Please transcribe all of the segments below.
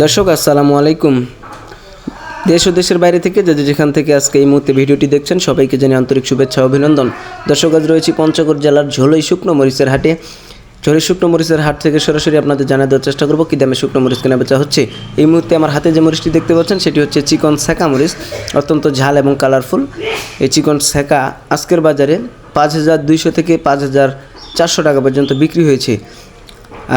দর্শক, আসসালামু আলাইকুম। দেশ ও দেশের বাইরে থেকে যে যেখান থেকে আজকে এই মুহূর্তে ভিডিওটি দেখছেন, সবাইকে জানিয়ে আন্তরিক শুভেচ্ছা, অভিনন্দন। দর্শক, আজ রয়েছি পঞ্চগড় জেলার ঝোলই শুকনো মরিচের হাটে। ঝোলই শুকনো মরিচের হাট থেকে সরাসরি আপনাদের জানিয়ে দেওয়ার চেষ্টা করব, কী দামে শুকনো মরিচ কেনা বেচা হচ্ছে। এই মুহূর্তে আমার হাতে যে মরিচটি দেখতে পাচ্ছেন, সেটি হচ্ছে চিকন সেকা মরিচ, অত্যন্ত ঝাল এবং কালারফুল এই চিকন সেকা আজকের বাজারে পাঁচ হাজার দুইশো থেকে পাঁচ হাজার চারশো টাকা পর্যন্ত বিক্রি হয়েছে।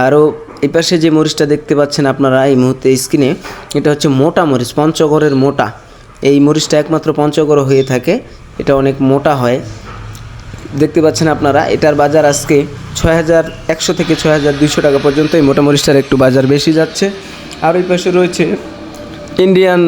আরও এই পাশে যে মরিচটা দেখতে পাচ্ছেন আপনারা এই মুহূর্তে স্ক্রিনে, এটা হচ্ছে মোটা মরিচ, পঞ্চগড়ের মোটা। এই মরিচটা একমাত্র পঞ্চগড় হয়ে থাকে, এটা অনেক মোটা হয়। দেখতে পাচ্ছেন আপনারা, এটার বাজার আজকে ছয় হাজার একশো থেকে ছয় হাজার দুইশো টাকা পর্যন্ত। এই মোটা মরিচটার একটু বাজার বেশি যাচ্ছে। আর ওই পাশে রয়েছে ইন্ডিয়ান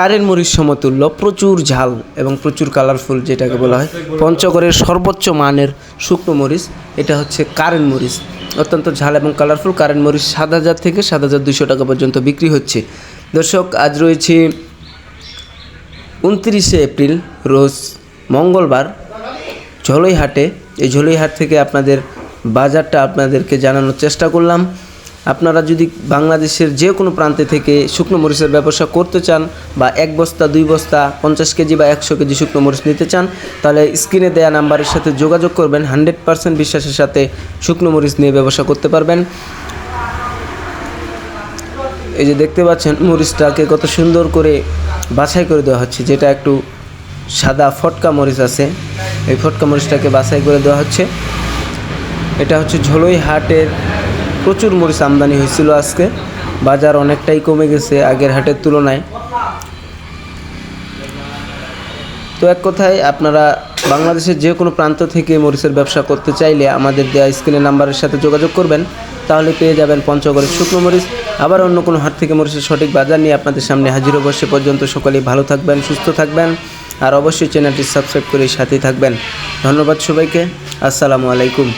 কারেন্ট মরিচ সমতুল্য, প্রচুর ঝাল এবং প্রচুর কালারফুল যেটাকে বলা হয়। পঞ্চগড়ের সর্বোচ্চ মানের শুকনো মরিচ, এটা হচ্ছে কারেন্ট মরিচ। অত্যন্ত ঝাল এবং কালারফুল কারেন্ট মরিচ সাত হাজার থেকে সাত হাজার দুইশো টাকা পর্যন্ত বিক্রি হচ্ছে। দর্শক, আজ রয়েছে উনত্রিশে এপ্রিল, রোজ মঙ্গলবার, ঝোলইহাটে। এই ঝোলইহাট থেকে আপনাদের বাজারটা আপনাদেরকে জানানোর চেষ্টা করলাম। আপনারা যদি বাংলাদেশের যে কোনো প্রান্তে থেকে শুকনো মরিচের ব্যবসা করতে চান বা এক বস্তা, দুই বস্তা, পঞ্চাশ কেজি বা একশো কেজি শুকনো মরিচ নিতে চান, তাহলে স্ক্রিনে দেওয়া নাম্বারের সাথে যোগাযোগ করবেন, হান্ড্রেড পার্সেন্ট বিশ্বাসের সাথে শুকনো মরিচ নিয়ে ব্যবসা করতে পারবেন। এই যে দেখতে পাচ্ছেন, মরিচটাকে কত সুন্দর করে বাছাই করে দেওয়া হচ্ছে, যেটা একটু সাদা ফটকা মরিচ আছে। এই ফটকা মরিচটাকে বাছাই করে দেওয়া হচ্ছে। এটা হচ্ছে ঝোলই হাটের প্রচুর মরিচ আমদানি হয়েছিল আজকে। বাজার অনেকটাই কমে গেছে আগের হাটের তুলনায়। তো এক কথায় আপনারা বাংলাদেশের যে কোনো প্রান্ত থেকে মরিচের ব্যবসা করতে চাইলে আমাদের দেওয়া স্ক্রিনের নাম্বারের সাথে যোগাযোগ করবেন, তাহলে পেয়ে যাবেন পঞ্চগড়ের শুকনো মরিচ। আবার অন্য কোনো হাট থেকে মরিচের সঠিক বাজার নিয়ে আপনাদের সামনে হাজির হব। পর্যন্ত সকলেই ভালো থাকবেন, সুস্থ থাকবেন, আর অবশ্যই চ্যানেলটি সাবস্ক্রাইব করে সাথেই থাকবেন। ধন্যবাদ সবাইকে, আসসালামু আলাইকুম।